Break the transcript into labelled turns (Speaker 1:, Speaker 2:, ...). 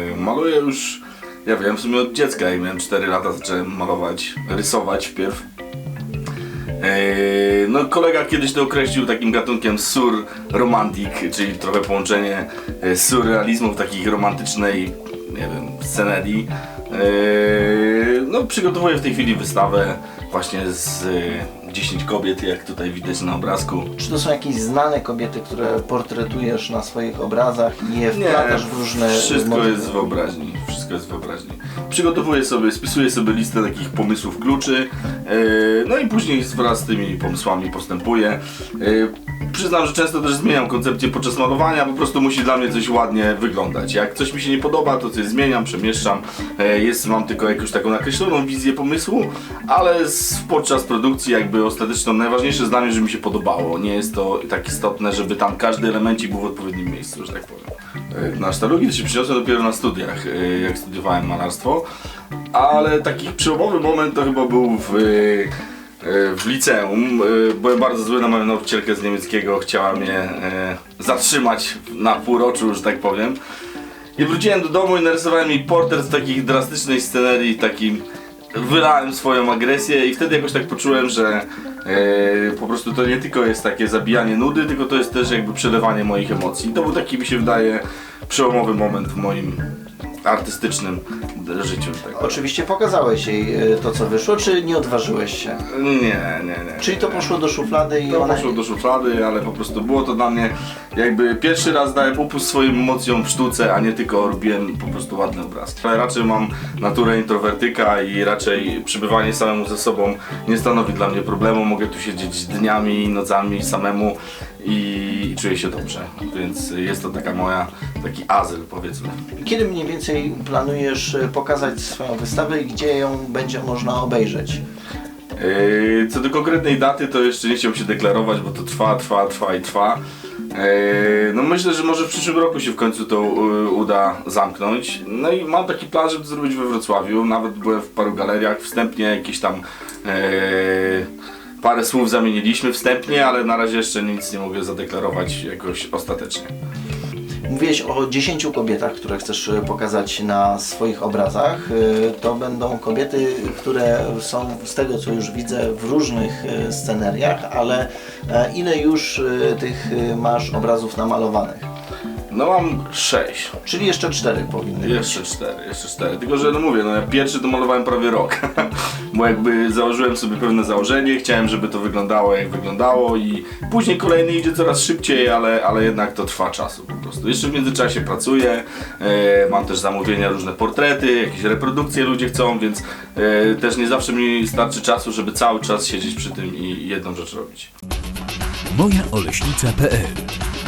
Speaker 1: E, maluję już, ja wiem, w sumie od dziecka, jak miałem 4 lata zacząłem malować, rysować wpierw. Eee, No kolega kiedyś to określił takim gatunkiem sur romantic, czyli trochę połączenie e, surrealizmu w takiej romantycznej, nie wiem, scenerii. Eee, No przygotowuję w tej chwili wystawę właśnie z e, 10 kobiet, jak tutaj widać na obrazku.
Speaker 2: Czy to są jakieś znane kobiety, które portretujesz na swoich obrazach i je wplatasz w różne
Speaker 1: wszystko
Speaker 2: motywy?
Speaker 1: jest w wyobraźni. Wszystko jest w wyobraźni. Przygotowuję sobie, spisuję sobie listę takich pomysłów kluczy, e, no i później wraz z tymi pomysłami postępuję. E, Przyznam, że często też zmieniam koncepcję podczas malowania, po prostu musi dla mnie coś ładnie wyglądać. Jak coś mi się nie podoba, to coś zmieniam, przemieszczam. E, Jest, mam tylko jakąś taką nakreśloną wizję pomysłu, ale podczas produkcji jakby ostateczną najważniejsze jest dla mnie, żeby mi się podobało. Nie jest to tak istotne, żeby tam każdy elemencik był w odpowiednim miejscu, że tak powiem. E, Na sztalugi to się przyniosłem dopiero na studiach, e, jak studiowałem malarstwo, ale taki przełomowy moment to chyba był w, w liceum. E, Byłem bardzo zły na moją nauczycielkę z niemieckiego, chciała mnie e, zatrzymać na półroczu, że tak powiem. I wróciłem do domu i narysowałem jej portret w takiej drastycznej scenerii, takim wylałem swoją agresję i wtedy jakoś tak poczułem, że e, po prostu to nie tylko jest takie zabijanie nudy, tylko to jest też jakby przelewanie moich emocji. To był taki, mi się wydaje, przełomowy moment w moim artystycznym życiu. Tak.
Speaker 2: Oczywiście pokazałeś jej e, to, co wyszło, czy nie odważyłeś się?
Speaker 1: Nie, nie, nie.
Speaker 2: Czyli to poszło do szuflady i
Speaker 1: To
Speaker 2: ona...
Speaker 1: poszło do szuflady, ale po prostu było to dla mnie jakby pierwszy raz dałem upust swoim emocjom w sztuce, a nie tylko robiłem po prostu ładne obrazki. Ale raczej mam naturę introwertyka i raczej przebywanie samemu ze sobą nie stanowi dla mnie problemu. Mogę tu siedzieć dniami, nocami samemu i, i czuję się dobrze. Więc jest to taka moja, taki azyl powiedzmy.
Speaker 2: Kiedy mniej więcej planujesz e, pokazać swoją wystawę i gdzie ją będzie można obejrzeć?
Speaker 1: Yy, Co do konkretnej daty, to jeszcze nie chciałbym się deklarować, bo to trwa, trwa, trwa i trwa. Yy, No myślę, że może w przyszłym roku się w końcu to yy, uda zamknąć. No i mam taki plan, żeby to zrobić we Wrocławiu. Nawet byłem w paru galeriach, wstępnie jakieś tam parę słów zamieniliśmy wstępnie, ale na razie jeszcze nic nie mogę zadeklarować jakoś ostatecznie.
Speaker 2: Mówiłeś o 10 kobietach, które chcesz e, pokazać na swoich obrazach. E, To będą kobiety, które są z tego co już widzę w różnych e, sceneriach, ale ile już tych masz obrazów namalowanych?
Speaker 1: No mam sześć.
Speaker 2: Czyli jeszcze cztery powinny być.
Speaker 1: Jeszcze cztery, jeszcze cztery. Tylko, że no mówię, no ja pierwszy to malowałem prawie rok. Bo jakby założyłem sobie pewne założenie, chciałem, żeby to wyglądało jak wyglądało i później kolejny idzie coraz szybciej, ale, ale jednak to trwa czasu po prostu. Jeszcze w międzyczasie pracuję, e, mam też zamówienia, różne portrety, jakieś reprodukcje ludzie chcą, więc e, też nie zawsze mi starczy czasu, żeby cały czas siedzieć przy tym i jedną rzecz robić.
Speaker 3: mojaoleśnica.pl